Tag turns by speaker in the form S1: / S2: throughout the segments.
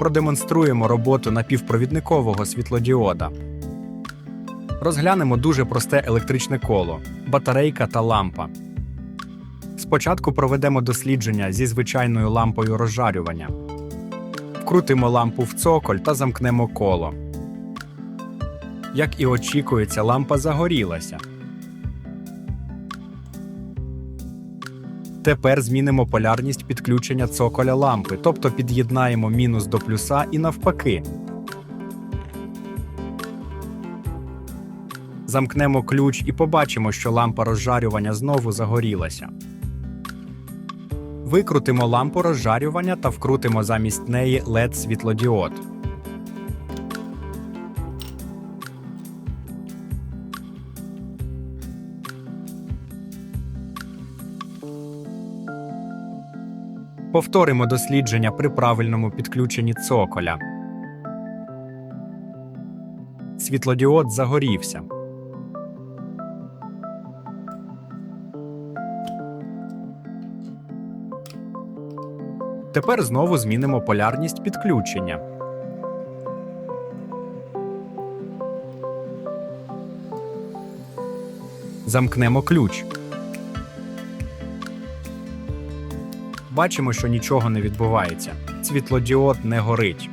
S1: продемонструємо роботу напівпровідникового світлодіода. Розглянемо дуже просте електричне коло, батарейка та лампа. Спочатку проведемо дослідження зі звичайною лампою розжарювання. Вкрутимо лампу в цоколь та замкнемо коло. Як і очікується, лампа загорілася. Тепер змінимо полярність підключення цоколя лампи, тобто під'єднаємо мінус до плюса і навпаки. Замкнемо ключ і побачимо, що лампа розжарювання знову загорілася. Викрутимо лампу розжарювання та вкрутимо замість неї LED світлодіод. Повторимо дослідження при правильному підключенні цоколя. Світлодіод загорівся. Тепер знову змінимо полярність підключення. Замкнемо ключ. Бачимо, що нічого не відбувається. Світлодіод не горить.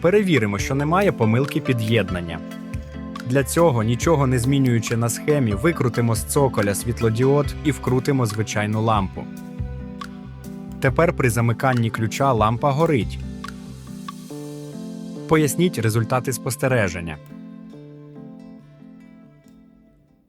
S1: Перевіримо, що немає помилки під'єднання. Для цього, нічого не змінюючи на схемі, викрутимо з цоколя світлодіод і вкрутимо звичайну лампу. Тепер при замиканні ключа лампа горить. Поясніть результати спостереження.